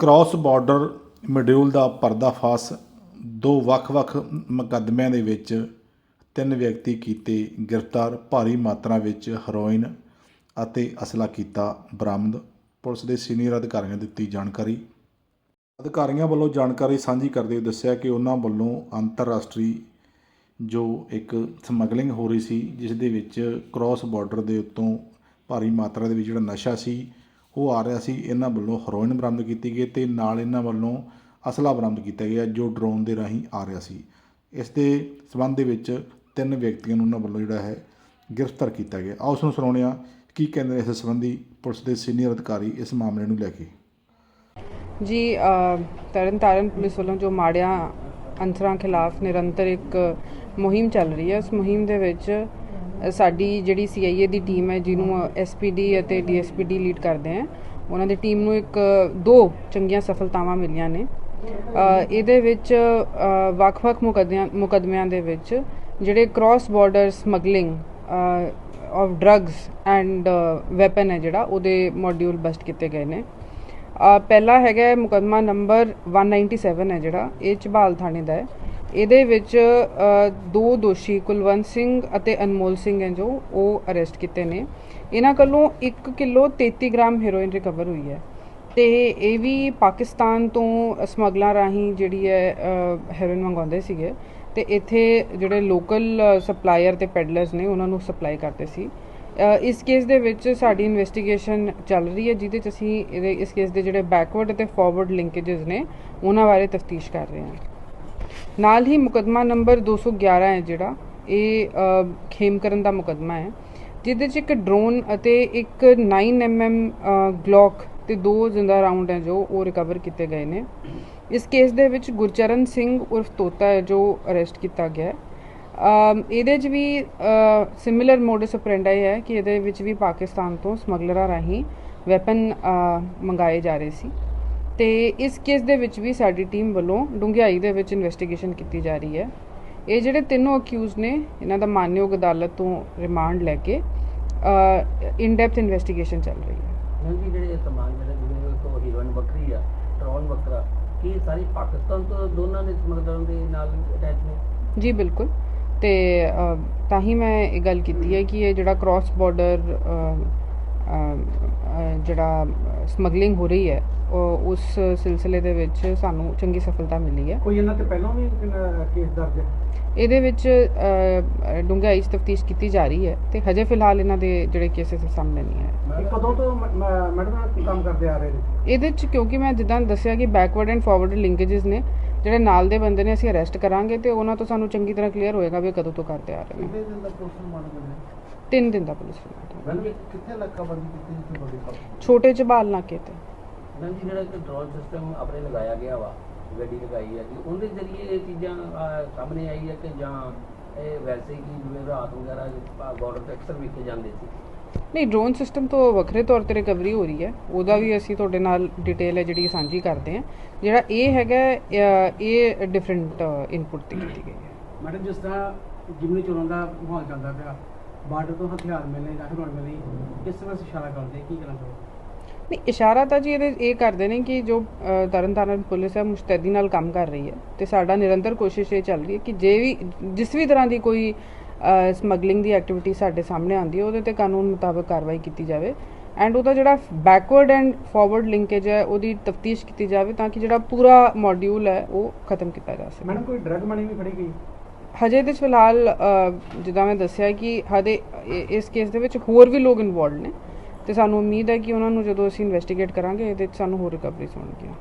Cross border module ਦਾ ਪਰਦਾਫਾਸ਼ ਦੋ ਵੱਖ-ਵੱਖ ਮੁਕੱਦਮਿਆਂ ਦੇ ਵਿੱਚ ਤਿੰਨ ਵਿਅਕਤੀ ਕੀਤੇ ਗ੍ਰਿਫਤਾਰ, ਭਾਰੀ ਮਾਤਰਾ ਵਿੱਚ ਹੈਰੋਇਨ ਅਤੇ ਅਸਲਾ ਕੀਤਾ ਬਰਾਮਦ। ਪੁਲਿਸ ਦੇ ਸੀਨੀਅਰ ਅਧਿਕਾਰੀਆਂ ਨੇ ਦਿੱਤੀ ਜਾਣਕਾਰੀ। ਅਧਿਕਾਰੀਆਂ ਵੱਲੋਂ ਜਾਣਕਾਰੀ ਸਾਂਝੀ ਕਰਦੇ ਹੋਏ ਦੱਸਿਆ ਕਿ ਉਹਨਾਂ ਵੱਲੋਂ ਅੰਤਰਰਾਸ਼ਟਰੀ ਜੋ ਇੱਕ ਸਮਗਲਿੰਗ ਹੋ ਰਹੀ ਸੀ, ਜਿਸ ਦੇ ਵਿੱਚ ਕ੍ਰਾਸ ਬਾਰਡਰ ਦੇ ਉੱਤੋਂ ਭਾਰੀ ਮਾਤਰਾ ਦੇ ਵਿੱਚ ਜਿਹੜਾ ਨਸ਼ਾ ਸੀ ਉਹ ਆ ਰਿਹਾ ਸੀ ਇਹਨਾਂ ਵੱਲੋਂ ਹੈਰੋਇਨ ਬਰਾਮਦ ਕੀਤੀ ਗਈ ਤੇ ਨਾਲ ਇਹਨਾਂ ਵੱਲੋਂ ਅਸਲਾ ਬਰਾਮਦ ਕੀਤਾ ਗਿਆ ਜੋ ਡਰੋਨ ਦੇ ਰਾਹੀਂ ਆ ਰਿਹਾ ਸੀ। ਇਸ ਦੇ ਸਬੰਧ ਦੇ ਵਿੱਚ ਤਿੰਨ ਵਿਅਕਤੀਆਂ ਨੂੰ ਉਹਨਾਂ ਵੱਲੋਂ ਜਿਹੜਾ ਹੈ ਗ੍ਰਿਫਤਾਰ ਕੀਤਾ ਗਿਆ। ਆਓ ਉਸ ਨੂੰ ਸੁਣਾਉਂਦੇ ਹਾਂ ਕੀ ਕਹਿੰਦੇ ਨੇ ਇਸ ਸੰਬੰਧੀ ਪੁਲਿਸ ਦੇ ਸੀਨੀਅਰ ਅਧਿਕਾਰੀ ਇਸ ਮਾਮਲੇ ਨੂੰ ਲੈ ਕੇ? ਜੀ ਅ, ਤਰਨਤਾਰਨ ਪੁਲਿਸ ਵੱਲੋਂ ਜੋ ਮਾੜਿਆਂ ਅੰਸਰਾਂ ਖਿਲਾਫ ਨਿਰੰਤਰ ਇੱਕ ਮੁਹਿੰਮ ਚੱਲ ਰਹੀ ਹੈ ਉਸ ਮੁਹਿੰਮ ਦੇ ਵਿੱਚ ਸਾਡੀ ਜਿਹੜੀ ਸੀਆਈਏ ਦੀ ਟੀਮ ਹੈ, ਜਿਹਨੂੰ ਐਸਪੀਡੀ ਅਤੇ ਡੀਐਸਪੀਡੀ ਲੀਡ ਕਰਦੇ ਆ ਉਹਨਾਂ ਦੀ ਟੀਮ ਨੂੰ ਇੱਕ, ਦੋ ਚੰਗੀਆਂ ਸਫਲਤਾਵਾਂ ਮਿਲੀਆਂ ਨੇ। ਇਹਦੇ ਵਿੱਚ ਵੱਖ-ਵੱਖ ਮੁਕੱਦਮਿਆਂ ਮੁਕੱਦਮਿਆਂ ਦੇ ਵਿੱਚ ਜਿਹੜੇ cross border smuggling of drugs and weapon ਹੈ ਜਿਹੜਾ, ਉਹਦੇ ਮੋਡਿਊਲ ਬਸਟ ਕੀਤੇ ਗਏ ਨੇ। ਪਹਿਲਾ ਹੈਗਾ ਹੈ ਮੁਕੱਦਮਾ ਨੰਬਰ 197 ਹੈ ਜਿਹੜਾ, ਇਹ ਝਬਾਲ ਥਾਣੇ ਦਾ ਹੈ। ਇਹਦੇ ਵਿੱਚ ਦੋ ਦੋਸ਼ੀ, ਕੁਲਵੰਤ ਸਿੰਘ ਅਤੇ ਅਨਮੋਲ ਸਿੰਘ ਹੈ ਜੋ, ਉਹ ਅਰੈਸਟ ਕੀਤੇ ਨੇ। ਇਹਨਾਂ ਕੋਲੋਂ 1 ਕਿਲੋ 33 ਗ੍ਰਾਮ ਹੈਰੋਇਨ ਰਿਕਵਰ ਹੋਈ ਹੈ। ਤੇ ਇਹ ਵੀ ਪਾਕਿਸਤਾਨ ਤੋਂ ਸਮਗਲਰ ਰਾਹੀਂ ਜਿਹੜੀ ਹੈ ਹੈਰੋਇਨ ਮੰਗਵਾਉਂਦੇ ਸੀਗੇ। ਤੇ ਇੱਥੇ ਜਿਹੜੇ ਲੋਕਲ ਸਪਲਾਇਰ ਤੇ ਪੈਡਲਰਸ ਨੇ, ਉਹਨਾਂ ਨੂੰ ਸਪਲਾਈ ਕਰਦੇ ਸੀ। ਇਸ ਕੇਸ ਦੇ ਵਿੱਚ ਸਾਡੀ ਇਨਵੈਸਟੀਗੇਸ਼ਨ ਚੱਲ ਰਹੀ ਹੈ, ਜਿਹਦੇ ਚ ਅਸੀਂ ਇਹਦੇ, ਇਸ ਕੇਸ ਦੇ ਜਿਹੜੇ ਬੈਕਵਰਡ ਅਤੇ ਫਾਰਵਰਡ ਲਿੰਕੇजेस ਨੇ, ਉਹਨਾਂ ਬਾਰੇ ਤਫਤੀਸ਼ ਕਰ ਰਹੇ ਹਾਂ। ਨਾਲ ਹੀ ਮੁਕਦਮਾ ਨੰਬਰ 211 ਹੈ ਜਿਹੜਾ ਇਹ ਅ, ਖੇਮਕਰਨ ਦਾ ਮੁਕਦਮਾ ਹੈ ਜਿਹਦੇ 'ਚ ਇੱਕ ਡਰੋਨ ਅਤੇ ਇੱਕ 9mm ਗਲੌਕ ਤੇ ਦੋ ਜ਼ਿੰਦਾ ਰਾਉਂਡ ਹੈ ਜੋ ਉਹ ਰਿਕਵਰ ਕੀਤੇ ਗਏ ਨੇ। ਇਸ ਕੇਸ ਦੇ ਵਿੱਚ ਗੁਰਚਰਨ ਸਿੰਘ ਉਰਫ ਤੋਤਾ ਹੈ ਜੋ ਅਰੈਸਟ ਕੀਤਾ ਗਿਆ ਹੈ। ਇਹਦੇ 'ਚ ਵੀ ਸਿਮਿਲਰ ਮੋਡਸ ਆਪਰੈਂਡਾਈ ਹੈ ਕਿ ਇਹਦੇ ਵਿੱਚ ਵੀ ਪਾਕਿਸਤਾਨ ਤੋਂ ਸਮਗਲਰਾਂ ਰਾਹੀਂ ਵੈਪਨ ਮੰਗਾਏ ਜਾ ਰਹੇ ਸੀ। ਤੇ ਇਸ ਕੇਸ ਦੇ ਵਿੱਚ ਵੀ ਸਾਡੀ ਟੀਮ ਵੱਲੋਂ ਡੂੰਘਾਈ ਦੇ ਵਿੱਚ ਇਨਵੈਸਟੀਗੇਸ਼ਨ ਕੀਤੀ ਜਾ ਰਹੀ ਹੈ। ਇਹ ਜਿਹੜੇ ਤਿੰਨੋਂ ਅਕਿਊਜ਼ ਨੇ ਇਹਨਾਂ ਦਾ ਮਾਨਯੋਗ ਅਦਾਲਤ ਤੋਂ ਰਿਮਾਂਡ ਲੈ ਕੇ ਇਨ ਡੈਪਥ ਇਨਵੈਸਟੀਗੇਸ਼ਨ ਚੱਲ ਰਹੀ ਹੈ। ਹੁਣ ਜੀ ਜਿਹੜੇ ਸਮਾਨ ਜਿਹੜੇ ਜਿਵੇਂ ਤੋਂ ਹੀਰੋਇਨ ਵੱਖਰੀ ਆ ਡਰੋਨ ਵੱਖਰਾ ਕੀ ਇਹ ਸਾਰੀ ਪਾਕਿਸਤਾਨ ਤੋਂ ਦੋਨਾਂ ਦੇ ਸਮਗਲਰਾਂ ਦੇ ਨਾਲ ਅਟੈਚ ਨੇ? ਜੀ ਬਿਲਕੁਲ। ਤੇ ਤਾਂ ਹੀ ਮੈਂ ਇਹ ਗੱਲ ਕੀਤੀ ਹੈ ਕਿ ਇਹ ਜਿਹੜਾ ਕ੍ਰਾਸ ਬਾਰਡਰ ਜਿਹੜਾ ਸਮਗਲਿੰਗ ਹੋ ਰਹੀ ਹੈ ਉਸ ਸਿਲਸਿਲੇ ਦੇ ਵਿੱਚ ਸਾਨੂੰ ਚੰਗੀ ਸਫਲਤਾ ਮਿਲੀ ਹੈ। ਕੋਈ ਇਹਨਾਂ ਤੇ ਪਹਿਲਾਂ ਵੀ ਕੇਸ ਦਰਜ ਹੈ? ਇਹਦੇ ਵਿੱਚ ਡੂੰਘਾਈ ਤਫਤੀਸ਼ ਕੀਤੀ ਜਾ ਰਹੀ ਹੈ ਤੇ ਹਜੇ ਫਿਲਹਾਲ ਇਹਨਾਂ ਦੇ ਜਿਹੜੇ ਕੇਸਿਸ ਸਾਹਮਣੇ ਨਹੀਂ ਆਏ। ਕਦੋਂ ਤੋਂ ਮੈਡਮ ਕੰਮ ਕਰਦੇ ਆ ਰਹੇ ਨੇ? ਇਹਦੇ 'ਚ ਕਿਉਂਕਿ ਮੈਂ ਜਿੱਦਾਂ ਦੱਸਿਆ ਕਿ ਬੈਕਵਰਡ ਐਂਡ ਫਾਰਵਰਡ ਲਿੰਕੇजेस ਨੇ ਜਿਹੜੇ ਨਾਲ ਦੇ ਬੰਦੇ ਨੇ ਅਸੀਂ ਅਰੈਸਟ ਕਰਾਂਗੇ ਤੇ ਉਹਨਾਂ ਤੋਂ ਸਾਨੂੰ ਚੰਗੀ ਤਰ੍ਹਾਂ ਕਲੀਅਰ ਹੋਏਗਾ ਵੀ ਕਦੋਂ ਤੋਂ ਕਰਦੇ ਆ ਰਹੇ ਨੇ। ਕਿੰਨੇ ਦਿਨ ਦਾ ਪੁਲਿਸ ਮਾਨ ਬਣੇ ਤਿੰਨ ਦਿਨ ਦਾ ਪੁਲਿਸ ਰਿਮਾਂਡ। ਮੈਮ ਜੀ ਕਿੱਥੇ ਲੱਕਾਬੰਦੀ ਕੀਤੀ ਜਿੱਥੇ ਤੁਹਾਡੀ ਕੰਮ ਛੋਟੇ ਝਬਾਲ ਨਾਕੇ ਤੇ। ਮੈਮ ਜੀ ਜਿਹੜਾ ਇੱਕ ਡਰੋਨ ਸਿਸਟਮ ਆਪਣੇ ਲਗਾਇਆ ਗਿਆ ਵਾ ਗੱਡੀ ਲਗਾਈ ਹੈ ਜੀ ਉਹਦੇ ਜ਼ਰੀਏ ਇਹ ਚੀਜ਼ਾਂ ਸਾਹਮਣੇ ਆਈ ਹੈ ਕਿ ਜਾਂ ਇਹ ਵੈਸੇ ਹੀ ਜਿਵੇਂ ਰਾਤ ਵਗੈਰਾ ਬਾਰਡਰ ਤੇ ਅਕਸਰ ਵਿਖੇ ਜਾਂਦੇ ਸੀ? ਨਹੀਂ ਡਰੋਨ ਸਿਸਟਮ ਤੋਂ ਵੱਖਰੇ ਤੌਰ ਤੇ ਰਿਕਵਰੀ ਹੋ ਰਹੀ ਹੈ। ਉਹਦਾ ਵੀ ਅਸੀਂ ਤੁਹਾਡੇ ਨਾਲ ਡਿਟੇਲ ਹੈ ਜਿਹੜੀ ਸਾਂਝੀ ਕਰਦੇ ਹਾਂ। ਜਿਹੜਾ ਇਹ ਹੈਗਾ ਇਹ ਡਿਫਰੈਂਟ ਇਨਪੁਟ ਤੇ ਕੀਤੀ ਗਈ ਹੈ। ਮੈਡਮ ਜਿਸ ਤਰ੍ਹਾਂ ਜਿਮਨੀ ਚੋਣਾਂ ਦਾ ਮਾਹੌਲ ਚੱਲਦਾ ਪਿਆ ਬਾਰਡਰ ਤੋਂ ਹਥਿਆਰ ਮਿਲਣੇ ਹਿਰੋਣ ਮਿਲਣੀ ਇਸ ਤਰ੍ਹਾਂ ਇਸ਼ਾਰਾ ਕਰਦੇ? ਕੀ ਕਹਿਣਾ ਚਾਹੋਗੇ ਨਹੀਂ ਇਸ਼ਾਰਾ ਤਾਂ ਜੀ ਇਹਦੇ ਇਹ ਕਰਦੇ ਨੇ ਕਿ ਜੋ ਤਰਨਤਾਰਨ ਪੁਲਿਸ ਹੈ ਮੁਸ਼ਤੈਦੀ ਨਾਲ ਕੰਮ ਕਰ ਰਹੀ ਹੈ ਤੇ ਸਾਡਾ ਨਿਰੰਤਰ ਕੋਸ਼ਿਸ਼ ਇਹ ਚੱਲ ਰਹੀ ਹੈ ਕਿ ਜੇ ਵੀ ਜਿਸ ਵੀ ਤਰ੍ਹਾਂ ਦੀ ਕੋਈ ਸਮਗਲਿੰਗ ਦੀ ਐਕਟੀਵਿਟੀ ਸਾਡੇ ਸਾਹਮਣੇ ਆਉਂਦੀ ਹੈ ਉਹਦੇ ਤੇ ਕਾਨੂੰਨ ਮੁਤਾਬਕ ਕਾਰਵਾਈ ਕੀਤੀ ਜਾਵੇ ਐਂਡ ਉਹਦਾ ਜਿਹੜਾ ਬੈਕਵਰਡ ਐਂਡ ਫਾਰਵਰਡ ਲਿੰਕੇਜ ਹੈ ਉਹਦੀ ਤਫਤੀਸ਼ ਕੀਤੀ ਜਾਵੇ ਤਾਂ ਕਿ ਜਿਹੜਾ ਪੂਰਾ ਮੋਡਿਊਲ ਹੈ ਉਹ ਖਤਮ ਕੀਤਾ ਜਾ ਸਕੇ। ਮੈਡਮ ਕੋਈ ਡਰਗ ਮਨੀ ਵੀ ਫੜੀ ਗਈ? ਹਜੇ ਇਹਦੇ ਫਿਲਹਾਲ ਜਿੱਦਾਂ ਮੈਂ ਦੱਸਿਆ ਕਿ ਹਜੇ ਇਸ ਕੇਸ ਦੇ ਵਿੱਚ ਹੋਰ ਵੀ ਲੋਕ ਇਨਵੋਲਡ ਨੇ ਤੇ ਸਾਨੂੰ ਉਮੀਦ ਹੈ ਕਿ ਉਹਨਾਂ ਨੂੰ ਜਦੋਂ ਅਸੀਂ ਇਨਵੈਸਟੀਗੇਟ ਕਰਾਂਗੇ, ਇਹਦੇ 'ਚ ਸਾਨੂੰ ਹੋਰ ਰਿਕਵਰੀਜ਼ ਹੋਣਗੀਆਂ।